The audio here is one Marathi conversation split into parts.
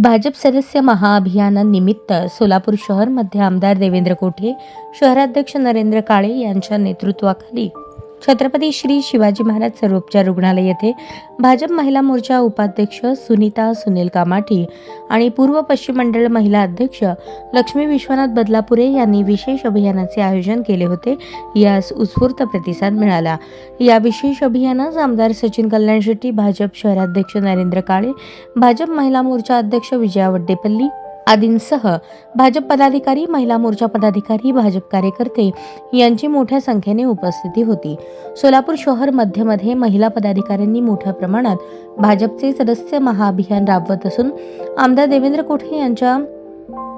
भाजप सदस्य महाअभियानानिमित्त सोलापूर शहरमध्ये आमदार देवेंद्र कोठे शहराध्यक्ष नरेंद्र काळे यांच्या नेतृत्वाखाली छत्रपती श्री शिवाजी महाराज सर्वोपचार रुग्णालय येथे भाजप महिला मोर्चा उपाध्यक्ष सुनीता सुनील कामाठी आणि पूर्व पश्चिम मंडळ महिला अध्यक्ष लक्ष्मी विश्वनाथ बदलापुरे यांनी विशेष अभियानाचे आयोजन केले होते. यास उत्स्फूर्त प्रतिसाद मिळाला. या विशेष अभियानास आमदार सचिन कल्याण शेट्टी भाजप शहराध्यक्ष नरेंद्र काळे भाजप महिला मोर्चा अध्यक्ष विजया वड्डेपल्ली आदींसह भाजप पदाधिकारी महिला मोर्चा पदाधिकारी भाजप कार्यकर्ते यांची मोठ्या संख्येने उपस्थिती होती. सोलापूर शहर मध्यमध्ये महिला पदाधिकाऱ्यांनी मोठ्या प्रमाणात भाजपचे सदस्य महाअभियान राबवत असून आमदार देवेंद्र कोठे यांच्या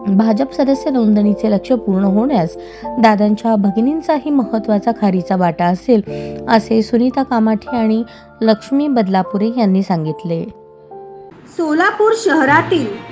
भाजप सदस्य नोंदणीचे लक्ष पूर्ण होण्यास दादांच्या भगिनींचाही महत्त्वाचा खारीचा वाटा असेल असे सुनीता कामाठे आणि लक्ष्मी बदलापुरे यांनी सांगितले. सोलापूर शहरातील